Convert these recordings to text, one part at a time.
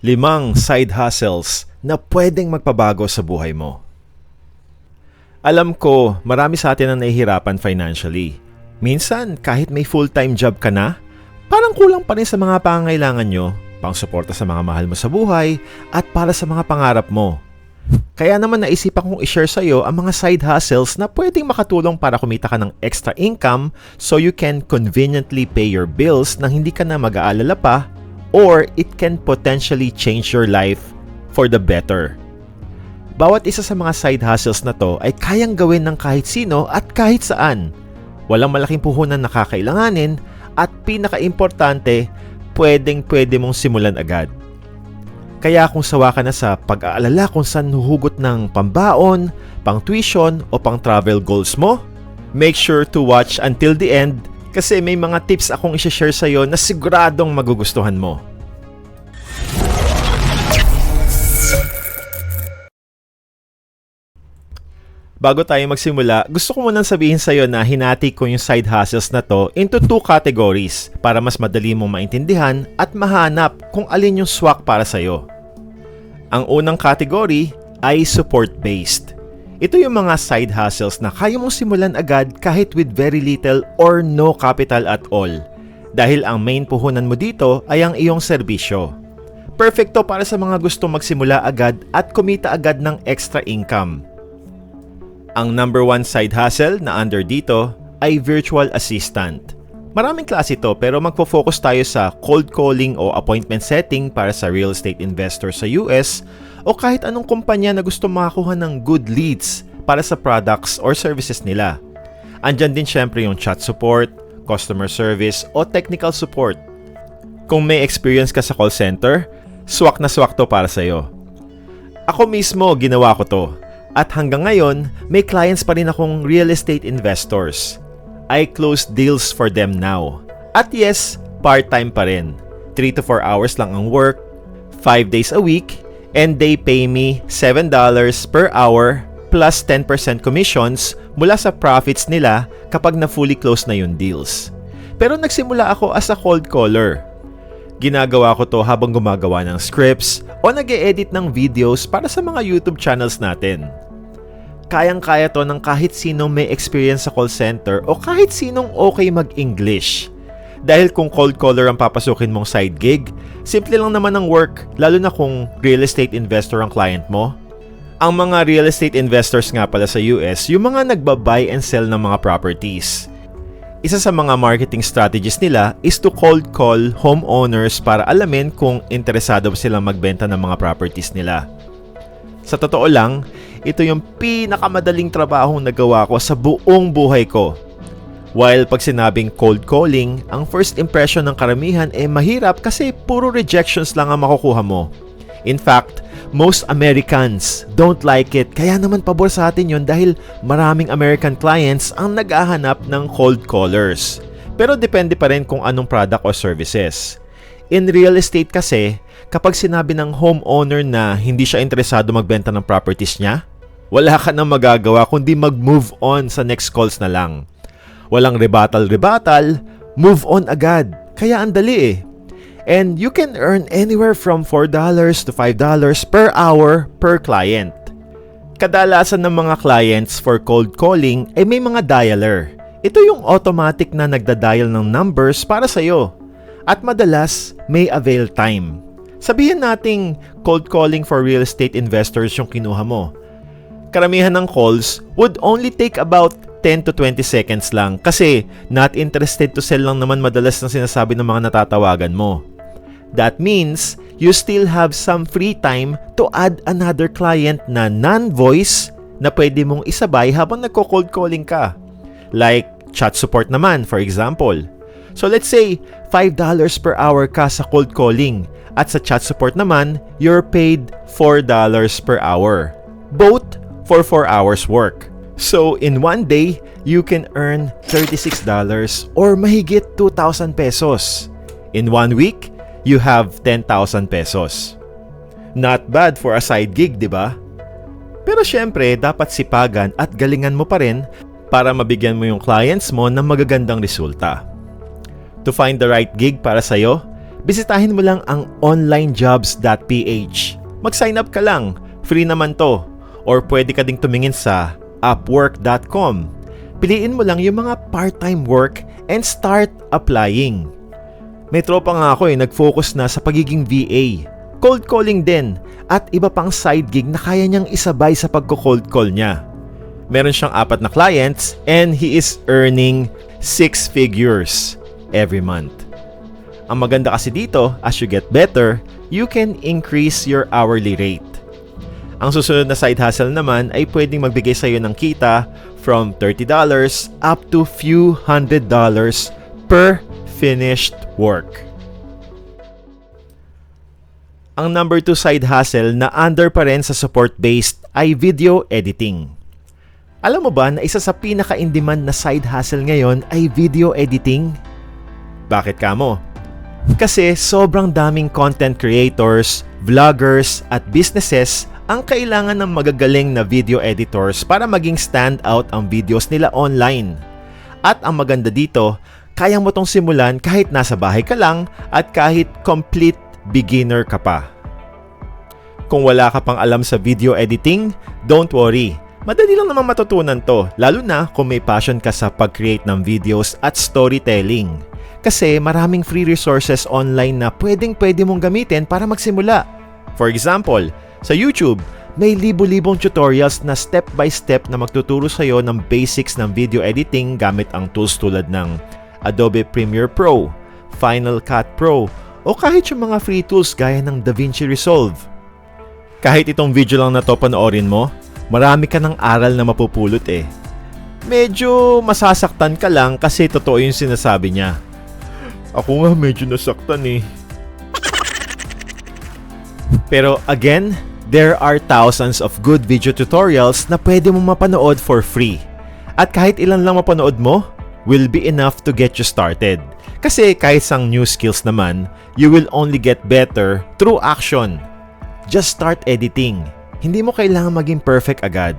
Limang side hustles na pwedeng magpabago sa buhay mo. Alam ko, marami sa atin ang nahihirapan financially. Minsan, kahit may full-time job ka na, parang kulang pa rin sa mga pangangailangan nyo, pang suporta sa mga mahal mo sa buhay, at para sa mga pangarap mo. Kaya naman naisipan kong i-share sa iyo ang mga side hustles na pwedeng makatulong para kumita ka ng extra income so you can conveniently pay your bills nang hindi ka na mag-aalala pa or it can potentially change your life for the better. Bawat isa sa mga side hustles na to ay kayang gawin ng kahit sino at kahit saan. Walang malaking puhunan na kakailanganin at pinaka-importante, pwedeng pwede mong simulan agad. Kaya kung sawa ka na sa pag-aalala kung saan huhugot ng pambaon, pang tuition o pang travel goals mo, make sure to watch until the end kasi may mga tips akong isi-share sa iyo na siguradong magugustuhan mo. Bago tayo magsimula, gusto ko munang sabihin sa iyo na hinati ko yung side hustles na to into two categories para mas madali mong maintindihan at mahanap kung alin yung swak para sa iyo. Ang unang category ay support-based. Ito yung mga side hustles na kaya mong simulan agad kahit with very little or no capital at all. Dahil ang main puhunan mo dito ay ang iyong serbisyo. Perfecto para sa mga gusto magsimula agad at kumita agad ng extra income. Ang number one side hustle na under dito ay virtual assistant. Maraming klase ito pero magfo-focus tayo sa cold calling o appointment setting para sa real estate investor sa US o kahit anong kumpanya na gusto makakuha ng good leads para sa products or services nila. Andyan din syempre yung chat support, customer service o technical support. Kung may experience ka sa call center, swak na swak to para sa'yo. Ako mismo ginawa ko to at hanggang ngayon may clients pa rin akong real estate investors. I close deals for them now. At yes, part-time pa rin. 3 to 4 hours lang ang work, 5 days a week, and they pay me $7 per hour plus 10% commissions mula sa profits nila kapag na fully close na yung deals. Pero nagsimula ako as a cold caller. Ginagawa ko to habang gumagawa ng scripts o nag edit ng videos para sa mga YouTube channels natin. Kayang-kaya to ng kahit sinong may experience sa call center o kahit sinong okay mag-English. Dahil kung cold caller ang papasukin mong side gig, simple lang naman ang work, lalo na kung real estate investor ang client mo. Ang mga real estate investors nga pala sa US, yung mga nagba-buy and sell ng mga properties. Isa sa mga marketing strategies nila is to cold call homeowners para alamin kung interesado silang magbenta ng mga properties nila. Sa totoo lang, ito yung pinakamadaling trabahong nagawa ko sa buong buhay ko While pag sinabing cold calling, ang first impression ng karamihan ay mahirap kasi puro rejections lang ang makukuha mo. In fact, most Americans don't like it kaya naman pabor sa atin yon dahil maraming American clients ang nag-ahanap ng cold callers. Pero depende pa rin kung anong product o services. In real estate kasi, kapag sinabi ng homeowner na hindi siya interesado magbenta ng properties niya, wala ka nang magagawa kundi mag-move on sa next calls na lang. Walang rebuttal-rebuttal, move on agad. Kaya ang dali eh. And you can earn anywhere from $4 to $5 per hour per client. Kadalasan ng mga clients for cold calling ay may mga dialer. Ito yung automatic na nagda-dial ng numbers para sa iyo. At madalas, may avail time. Sabihin nating cold calling for real estate investors yung kinuha mo. Karamihan ng calls would only take about 10 to 20 seconds lang kasi not interested to sell lang naman madalas na sinasabi ng mga natatawagan mo. That means you still have some free time to add another client na non-voice na pwede mong isabay habang nagko-cold calling ka. Like chat support naman for example. So let's say $5 per hour ka sa cold calling at sa chat support naman you're paid $4 per hour. Both for 4 hours work. So, in one day, you can earn $36 or mahigit 2,000 pesos. In one week, you have 10,000 pesos. Not bad for a side gig, di ba? Pero syempre, dapat sipagan at galingan mo pa rin para mabigyan mo yung clients mo ng magagandang resulta. To find the right gig para sa'yo, bisitahin mo lang ang onlinejobs.ph. Mag-sign up ka lang, free naman to. Or pwede ka ding tumingin sa upwork.com. Piliin mo lang yung mga part-time work and start applying. May tropa nga ako eh, nag-focus na sa pagiging VA. Cold calling din at iba pang side gig na kaya niyang isabay sa pagko-cold call niya. Meron siyang apat na clients and he is earning six figures every month. Ang maganda kasi dito, as you get better, you can increase your hourly rate. Ang susunod na side hustle naman ay pwedeng magbigay sa iyo ng kita from $30 up to few hundred dollars per finished work. Ang number 2 side hustle na under pa rin sa support-based ay video editing. Alam mo ba na isa sa pinaka-in-demand na side hustle ngayon ay video editing? Bakit ka mo? Kasi sobrang daming content creators, vloggers at businesses ang kailangan ng magagaling na video editors para maging stand out ang videos nila online. At ang maganda dito, kaya mo tong simulan kahit nasa bahay ka lang at kahit complete beginner ka pa. Kung wala ka pang alam sa video editing, don't worry. Madali lang naman matutunan to, lalo na kung may passion ka sa pag-create ng videos at storytelling. Kasi maraming free resources online na pwedeng pwede mong gamitin para magsimula. For example, sa YouTube, may libo-libong tutorials na step-by-step na magtuturo sa iyo ng basics ng video editing gamit ang tools tulad ng Adobe Premiere Pro, Final Cut Pro, o kahit yung mga free tools gaya ng DaVinci Resolve. Kahit itong video lang na to panoorin mo, marami ka ng aral na mapupulot eh. Medyo masasaktan ka lang kasi totoo yung sinasabi niya. Ako nga medyo nasaktan eh. Pero again, there are thousands of good video tutorials na pwede mong mapanood for free. At kahit ilan lang mapanood mo, will be enough to get you started. Kasi kahit sang new skills naman, you will only get better through action. Just start editing. Hindi mo kailangan maging perfect agad.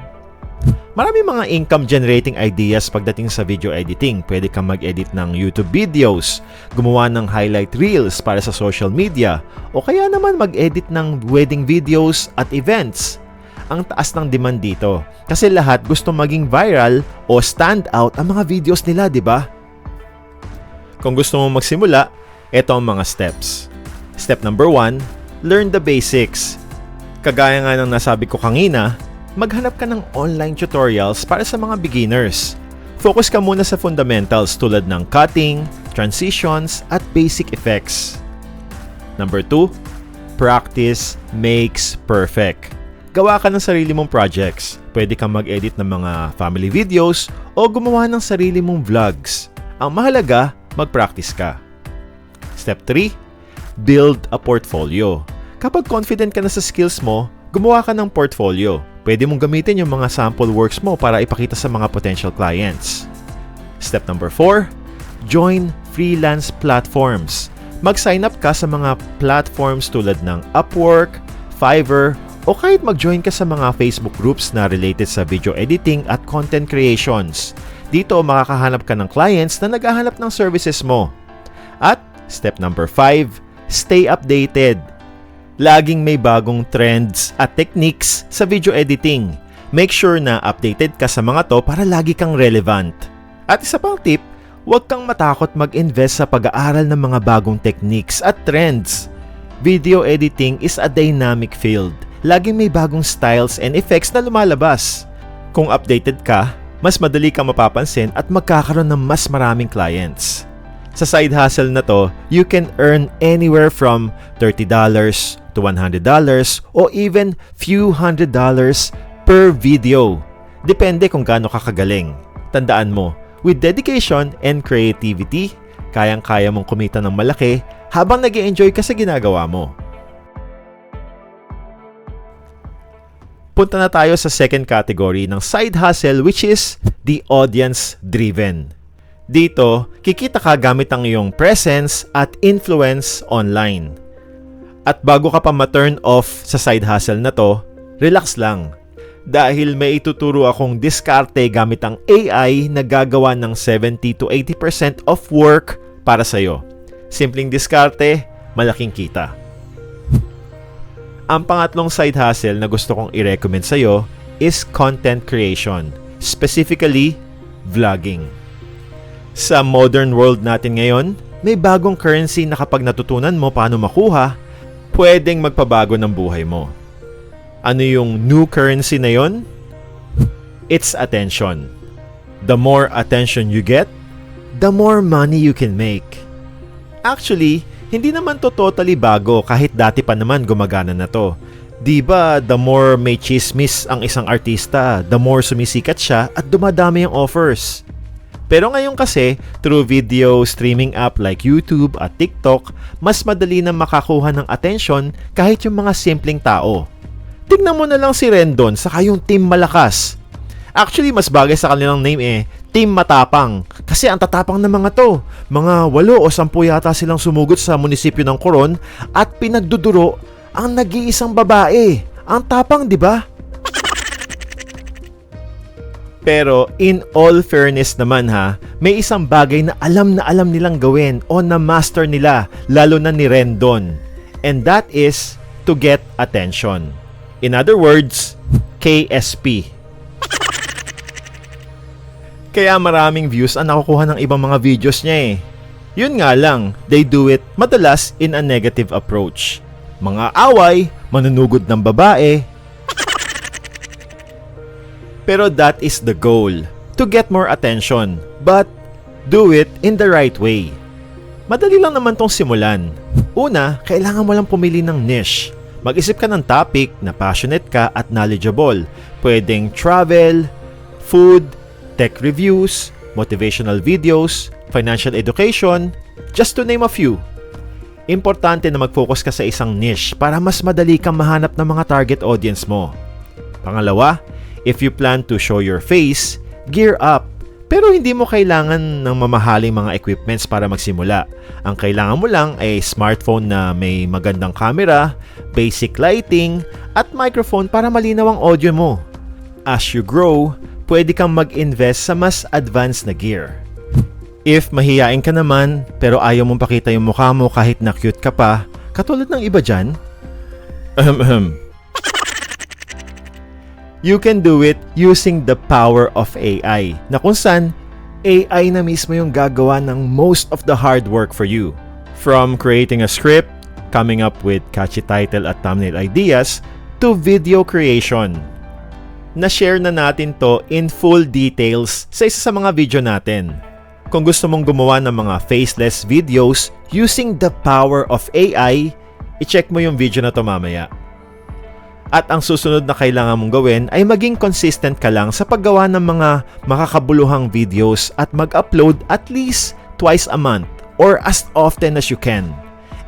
Marami mga income generating ideas pagdating sa video editing. Pwede kang mag-edit ng YouTube videos, gumawa ng highlight reels para sa social media, o kaya naman mag-edit ng wedding videos at events. Ang taas ng demand dito kasi lahat gusto maging viral o stand out ang mga videos nila, di ba? Kung gusto mo magsimula, ito ang mga steps. Step number 1, learn the basics. Kagaya nga ng nasabi ko kanina, maghanap ka ng online tutorials para sa mga beginners. Focus ka muna sa fundamentals tulad ng cutting, transitions, at basic effects. Number 2, practice makes perfect. Gawa ka ng sarili mong projects. Pwede kang mag-edit ng mga family videos o gumawa ng sarili mong vlogs. Ang mahalaga, mag-practice ka. Step 3, build a portfolio. Kapag confident ka na sa skills mo, gumawa ka ng portfolio. Pwede mong gamitin yung mga sample works mo para ipakita sa mga potential clients. Step number 4, join freelance platforms. Mag-sign up ka sa mga platforms tulad ng Upwork, Fiverr, o kahit mag-join ka sa mga Facebook groups na related sa video editing at content creations. Dito makakahanap ka ng clients na naghahanap ng services mo. At step number 5, stay updated. Laging may bagong trends at techniques sa video editing. Make sure na updated ka sa mga to para lagi kang relevant. At isa pang tip, huwag kang matakot mag-invest sa pag-aaral ng mga bagong techniques at trends. Video editing is a dynamic field laging may bagong styles and effects na lumalabas. Kung updated ka, mas madali kang mapapansin at magkakaroon ng mas maraming clients. Sa side hustle na to, you can earn anywhere from $30 to $100 o even few hundred dollars per video. Depende kung gaano ka kagaling. Tandaan mo, with dedication and creativity, kayang-kaya mong kumita ng malaki habang nag enjoy ka sa ginagawa mo. punta na tayo sa second category ng side hustle which is the audience driven. Dito, kikita ka gamit ang iyong presence at influence online. At bago ka pa ma-turn off sa side hustle na to, relax lang. Dahil may ituturo akong diskarte gamit ang AI na gagawa ng 70 to 80% of work para sa'yo. Simpleng diskarte, malaking kita. Ang pangatlong side hustle na gusto kong i-recommend sa'yo is content creation, specifically vlogging. Sa modern world natin ngayon, may bagong currency na kapag natutunan mo paano makuha, pwedeng magpabago ng buhay mo. Ano yung new currency na yon? It's attention. The more attention you get, the more money you can make. Actually, hindi naman to totally bago kahit dati pa naman gumagana na to. Di ba, the more may chismis ang isang artista, the more sumisikat siya at dumadami ang offers. Pero ngayon kasi, through video streaming app like YouTube at TikTok, mas madali na makakuha ng attention kahit yung mga simpleng tao. Tingnan mo na lang si Rendon sa yung Team Malakas. Actually, mas bagay sa kanilang name eh, Team Matapang. Kasi ang tatapang ng mga to. Mga walo o sampu yata silang sumugot sa munisipyo ng Coron at pinagduduro ang nag-iisang babae. Ang tapang, di ba? Pero in all fairness naman ha, may isang bagay na alam na alam nilang gawin o na master nila, lalo na ni Rendon. And that is to get attention. In other words, KSP. Kaya maraming views ang nakukuha ng ibang mga videos niya eh. Yun nga lang, they do it madalas in a negative approach. Mga away, manunugod ng babae. Pero that is the goal, to get more attention. But do it in the right way. Madali lang naman tong simulan. Una, kailangan mo lang pumili ng niche. Mag-isip ka ng topic na passionate ka at knowledgeable. Pwedeng travel, food, tech reviews, motivational videos, financial education, just to name a few. Importante na mag-focus ka sa isang niche para mas madali kang mahanap ng mga target audience mo. Pangalawa, if you plan to show your face, gear up. Pero hindi mo kailangan ng mamahaling mga equipments para magsimula. Ang kailangan mo lang ay smartphone na may magandang camera, basic lighting, at microphone para malinaw ang audio mo. As you grow, pwede kang mag-invest sa mas advanced na gear. If mahiyain ka naman pero ayaw mong pakita yung mukha mo kahit na cute ka pa, katulad ng iba dyan, You can do it using the power of AI na kung saan AI na mismo yung gagawa ng most of the hard work for you. From creating a script, coming up with catchy title at thumbnail ideas, to video creation na-share na natin to in full details sa isa sa mga video natin. Kung gusto mong gumawa ng mga faceless videos using the power of AI, i-check mo yung video na to mamaya. At ang susunod na kailangan mong gawin ay maging consistent ka lang sa paggawa ng mga makakabuluhang videos at mag-upload at least twice a month or as often as you can.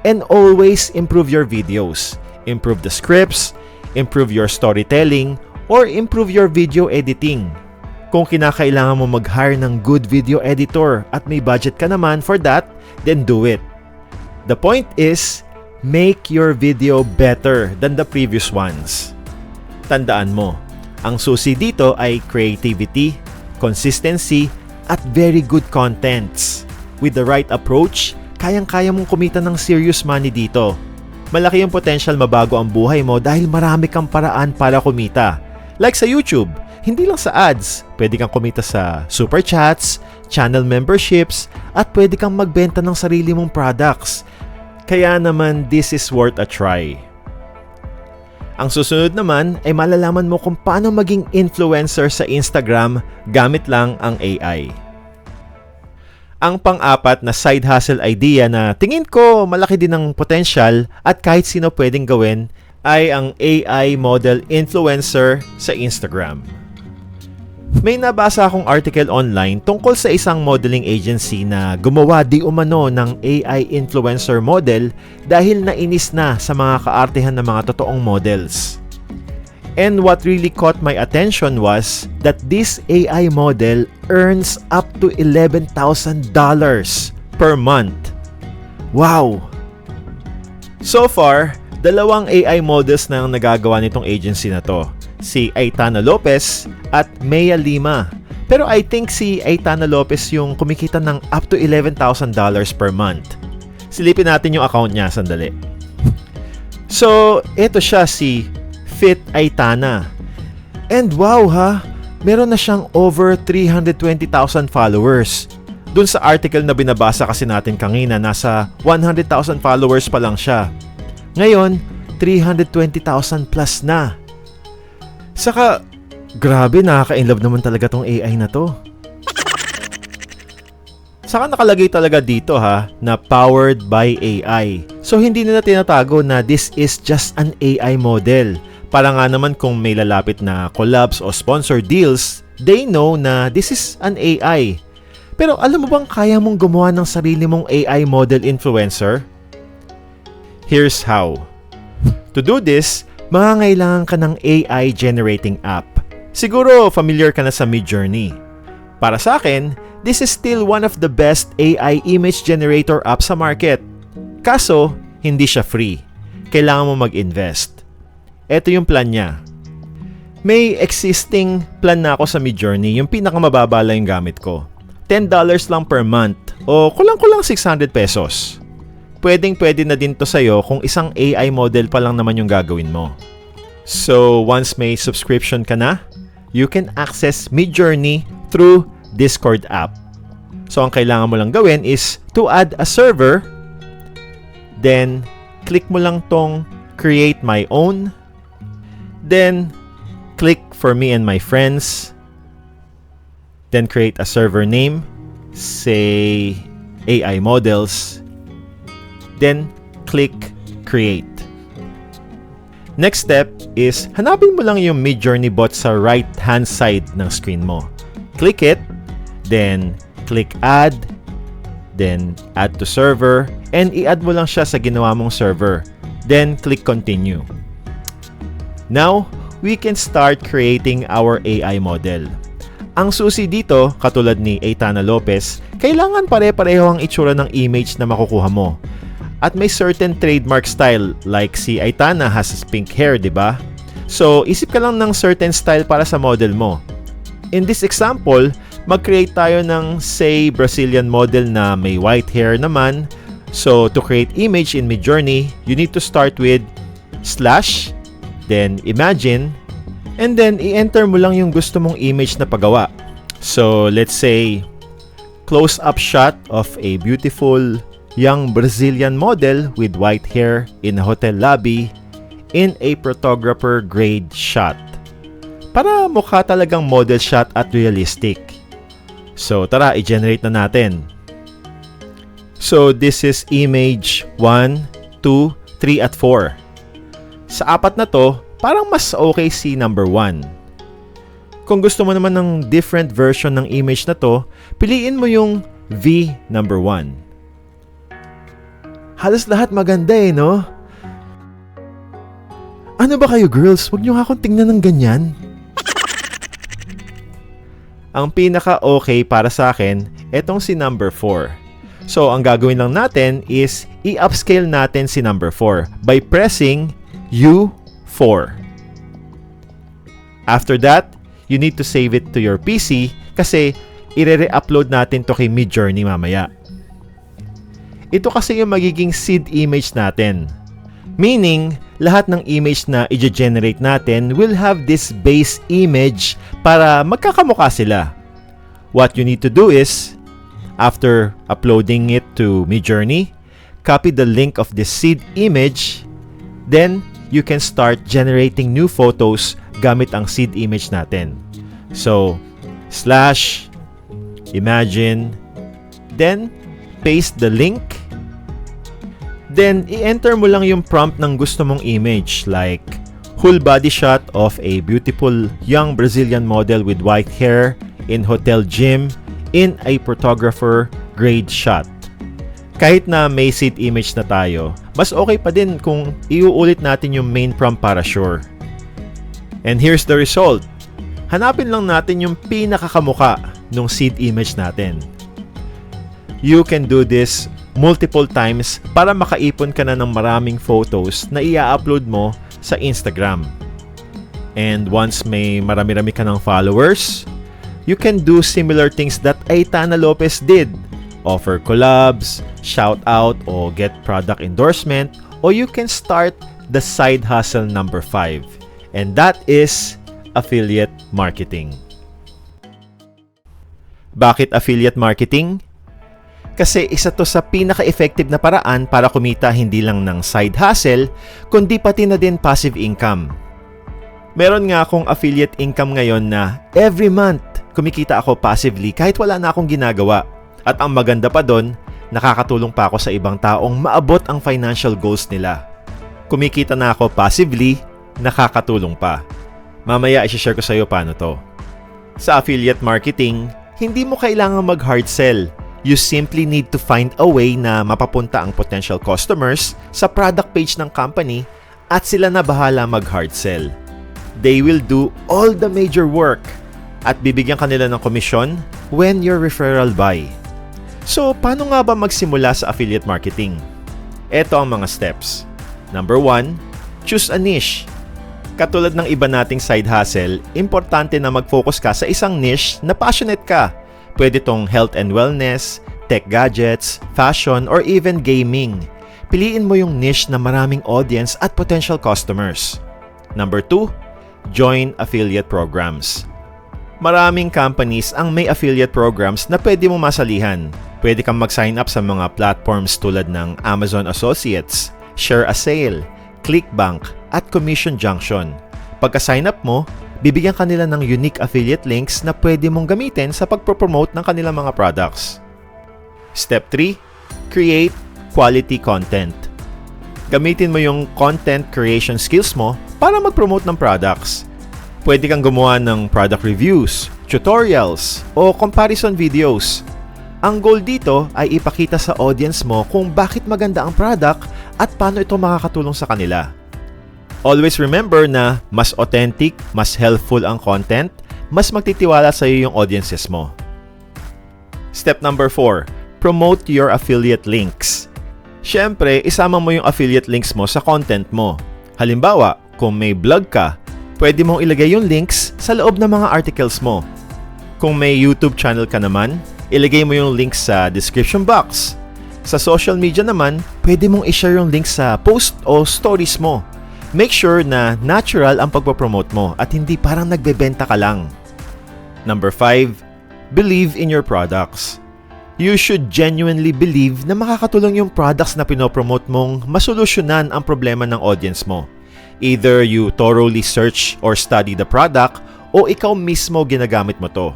And always improve your videos. Improve the scripts, improve your storytelling, or improve your video editing. Kung kinakailangan mo mag-hire ng good video editor at may budget ka naman for that, then do it. The point is, make your video better than the previous ones. Tandaan mo, ang susi dito ay creativity, consistency, at very good contents. With the right approach, kayang-kaya mong kumita ng serious money dito. Malaki yung potential mabago ang buhay mo dahil marami kang paraan para kumita Like sa YouTube, hindi lang sa ads, pwede kang kumita sa super chats, channel memberships, at pwede kang magbenta ng sarili mong products. Kaya naman, this is worth a try. Ang susunod naman ay malalaman mo kung paano maging influencer sa Instagram gamit lang ang AI. Ang pang-apat na side hustle idea na tingin ko malaki din ng potential at kahit sino pwedeng gawin ay ang AI model influencer sa Instagram. May nabasa akong article online tungkol sa isang modeling agency na gumawa di umano ng AI influencer model dahil nainis na sa mga kaartehan ng mga totoong models. And what really caught my attention was that this AI model earns up to $11,000 per month. Wow! So far, Dalawang AI models na ang nagagawa nitong agency na to. Si Aitana Lopez at Maya Lima. Pero I think si Aitana Lopez yung kumikita ng up to $11,000 per month. Silipin natin yung account niya, sandali. So, ito siya si Fit Aitana. And wow ha, meron na siyang over 320,000 followers. Dun sa article na binabasa kasi natin kanina, nasa 100,000 followers pa lang siya. Ngayon, 320,000 plus na. Saka, grabe nakaka-inlove naman talaga tong AI na to. Saka nakalagay talaga dito ha na powered by AI. So hindi nila tinatago na this is just an AI model. Para nga naman kung may lalapit na collabs o sponsor deals, they know na this is an AI. Pero alam mo bang kaya mong gumawa ng sarili mong AI model influencer? Here's how. To do this, mangangailangan ka ng AI generating app. Siguro familiar ka na sa Midjourney. Para sa akin, this is still one of the best AI image generator app sa market. Kaso, hindi siya free. Kailangan mo mag-invest. Ito yung plan niya. May existing plan na ako sa Midjourney, yung pinakamababa lang yung gamit ko. $10 lang per month o kulang-kulang 600 pesos. Pwedeng pwede na din to sa'yo kung isang AI model pa lang naman yung gagawin mo. So, once may subscription ka na, you can access Midjourney through Discord app. So, ang kailangan mo lang gawin is to add a server, then click mo lang tong create my own, then click for me and my friends, then create a server name, say AI models, then click create. Next step is hanapin mo lang yung Midjourney bot sa right hand side ng screen mo. Click it, then click add, then add to server, and i-add mo lang siya sa ginawa mong server. Then click continue. Now, we can start creating our AI model. Ang susi dito, katulad ni Aitana Lopez, kailangan pare-pareho ang itsura ng image na makukuha mo. At may certain trademark style like si Aitana has pink hair, 'di ba? So, isip ka lang ng certain style para sa model mo. In this example, mag-create tayo ng say Brazilian model na may white hair naman. So, to create image in Midjourney, you need to start with slash, then imagine, and then i-enter mo lang yung gusto mong image na pagawa. So, let's say close-up shot of a beautiful young Brazilian model with white hair in a hotel lobby in a photographer grade shot. Para mukha talagang model shot at realistic. So tara, i-generate na natin. So this is image 1, 2, 3 at 4. Sa apat na to, parang mas okay si number 1. Kung gusto mo naman ng different version ng image na to, piliin mo yung V number 1. Halos lahat maganda eh, no? Ano ba kayo girls? Huwag niyo akong tingnan ng ganyan. ang pinaka-okay para sa akin, etong si number 4. So, ang gagawin lang natin is i-upscale natin si number 4 by pressing U4. After that, you need to save it to your PC kasi i-re-upload natin to kay Midjourney mamaya. Ito kasi yung magiging seed image natin. Meaning, lahat ng image na i-generate natin will have this base image para magkakamukha sila. What you need to do is, after uploading it to Midjourney, copy the link of the seed image, then you can start generating new photos gamit ang seed image natin. So, slash, imagine, then paste the link Then, i-enter mo lang yung prompt ng gusto mong image like full body shot of a beautiful young Brazilian model with white hair in hotel gym in a photographer grade shot. Kahit na may seed image na tayo, mas okay pa din kung iuulit natin yung main prompt para sure. And here's the result. Hanapin lang natin yung pinakakamuka ng seed image natin. You can do this multiple times para makaipon ka na ng maraming photos na i-upload mo sa Instagram. And once may marami-rami ka ng followers, you can do similar things that Aitana Lopez did. offer collabs, shout out o get product endorsement, or you can start the side hustle number 5. And that is affiliate marketing. Bakit affiliate marketing? Kasi isa to sa pinaka-effective na paraan para kumita hindi lang ng side hustle, kundi pati na din passive income. Meron nga akong affiliate income ngayon na every month kumikita ako passively kahit wala na akong ginagawa. At ang maganda pa doon, nakakatulong pa ako sa ibang taong maabot ang financial goals nila. Kumikita na ako passively, nakakatulong pa. Mamaya i-share ko sa iyo paano to. Sa affiliate marketing, hindi mo kailangan mag-hard sell You simply need to find a way na mapapunta ang potential customers sa product page ng company at sila na bahala mag-hard sell. They will do all the major work at bibigyan kanila ng komisyon when your referral buy. So, paano nga ba magsimula sa affiliate marketing? Ito ang mga steps. Number 1, choose a niche. Katulad ng iba nating side hustle, importante na mag-focus ka sa isang niche na passionate ka Pwede tong health and wellness, tech gadgets, fashion, or even gaming. Piliin mo yung niche na maraming audience at potential customers. Number 2, join affiliate programs. Maraming companies ang may affiliate programs na pwede mo masalihan. Pwede kang mag-sign up sa mga platforms tulad ng Amazon Associates, Share a Sale, Clickbank, at Commission Junction. Pagka-sign up mo, bibigyan kanila ng unique affiliate links na pwede mong gamitin sa pagpropromote ng kanilang mga products. Step 3. Create quality content. Gamitin mo yung content creation skills mo para mag-promote ng products. Pwede kang gumawa ng product reviews, tutorials, o comparison videos. Ang goal dito ay ipakita sa audience mo kung bakit maganda ang product at paano ito makakatulong sa kanila. Always remember na mas authentic, mas helpful ang content, mas magtitiwala sa iyo yung audiences mo. Step number 4, promote your affiliate links. Siyempre, isama mo yung affiliate links mo sa content mo. Halimbawa, kung may blog ka, pwede mong ilagay yung links sa loob ng mga articles mo. Kung may YouTube channel ka naman, ilagay mo yung links sa description box. Sa social media naman, pwede mong i-share yung links sa post o stories mo. Make sure na natural ang pagpapromote mo at hindi parang nagbebenta ka lang. Number 5, believe in your products. You should genuinely believe na makakatulong yung products na pinopromote mong masolusyonan ang problema ng audience mo. Either you thoroughly search or study the product o ikaw mismo ginagamit mo to.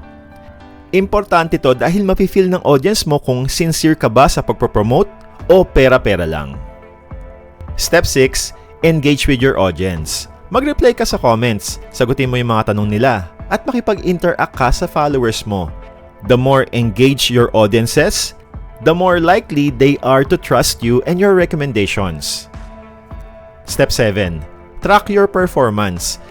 Importante to dahil mapifeel ng audience mo kung sincere ka ba sa pagpropromote o pera-pera lang. Step 6 engage with your audience. Mag-reply ka sa comments, sagutin mo yung mga tanong nila, at makipag-interact ka sa followers mo. The more engaged your audiences, the more likely they are to trust you and your recommendations. Step 7. Track your performance.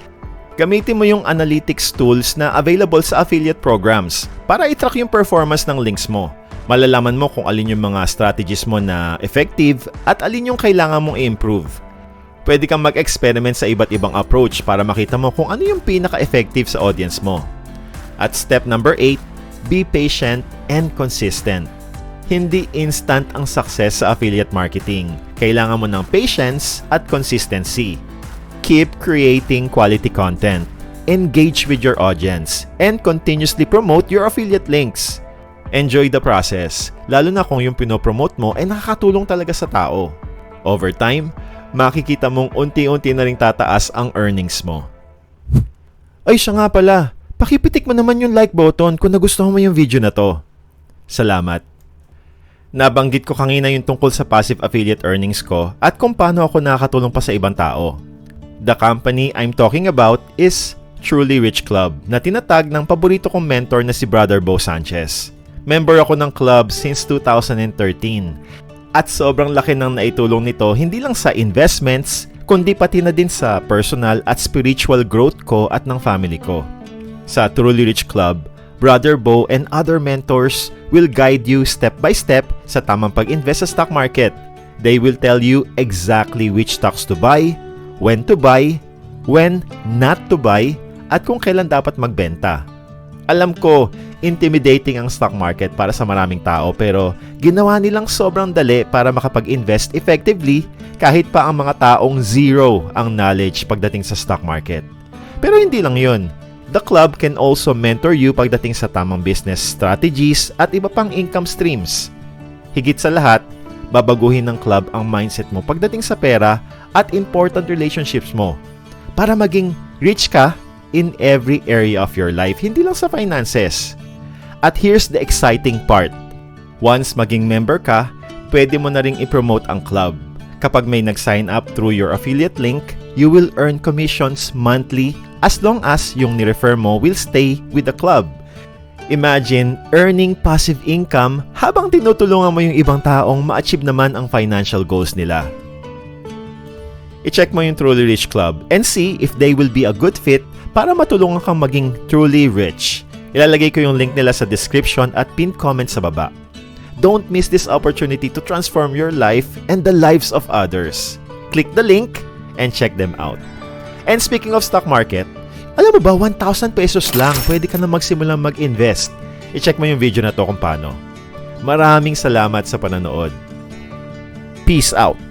Gamitin mo yung analytics tools na available sa affiliate programs para i-track yung performance ng links mo. Malalaman mo kung alin yung mga strategies mo na effective at alin yung kailangan mong i-improve pwede kang mag-experiment sa iba't ibang approach para makita mo kung ano yung pinaka-effective sa audience mo. At step number 8, be patient and consistent. Hindi instant ang success sa affiliate marketing. Kailangan mo ng patience at consistency. Keep creating quality content. Engage with your audience and continuously promote your affiliate links. Enjoy the process, lalo na kung yung pinopromote mo ay nakakatulong talaga sa tao. Over time, makikita mong unti-unti na rin tataas ang earnings mo. Ay, siya nga pala. Pakipitik mo naman yung like button kung nagustuhan mo yung video na to. Salamat. Nabanggit ko kanina yung tungkol sa passive affiliate earnings ko at kung paano ako nakakatulong pa sa ibang tao. The company I'm talking about is Truly Rich Club na tinatag ng paborito kong mentor na si Brother Bo Sanchez. Member ako ng club since 2013 at sobrang laki ng naitulong nito hindi lang sa investments, kundi pati na din sa personal at spiritual growth ko at ng family ko. Sa Truly Rich Club, Brother Bo and other mentors will guide you step by step sa tamang pag-invest sa stock market. They will tell you exactly which stocks to buy, when to buy, when not to buy, at kung kailan dapat magbenta. Alam ko, intimidating ang stock market para sa maraming tao pero ginawa nilang sobrang dali para makapag-invest effectively kahit pa ang mga taong zero ang knowledge pagdating sa stock market. Pero hindi lang yun. The club can also mentor you pagdating sa tamang business strategies at iba pang income streams. Higit sa lahat, babaguhin ng club ang mindset mo pagdating sa pera at important relationships mo para maging rich ka in every area of your life, hindi lang sa finances. At here's the exciting part. Once maging member ka, pwede mo na ring i-promote ang club. Kapag may nag-sign up through your affiliate link, you will earn commissions monthly as long as yung ni-refer mo will stay with the club. Imagine earning passive income habang tinutulungan mo yung ibang taong ma-achieve naman ang financial goals nila. I-check mo yung Truly Rich Club and see if they will be a good fit para matulungan kang maging truly rich. Ilalagay ko yung link nila sa description at pinned comment sa baba. Don't miss this opportunity to transform your life and the lives of others. Click the link and check them out. And speaking of stock market, alam mo ba 1,000 pesos lang pwede ka na magsimulang mag-invest. I-check mo yung video na to kung paano. Maraming salamat sa pananood. Peace out!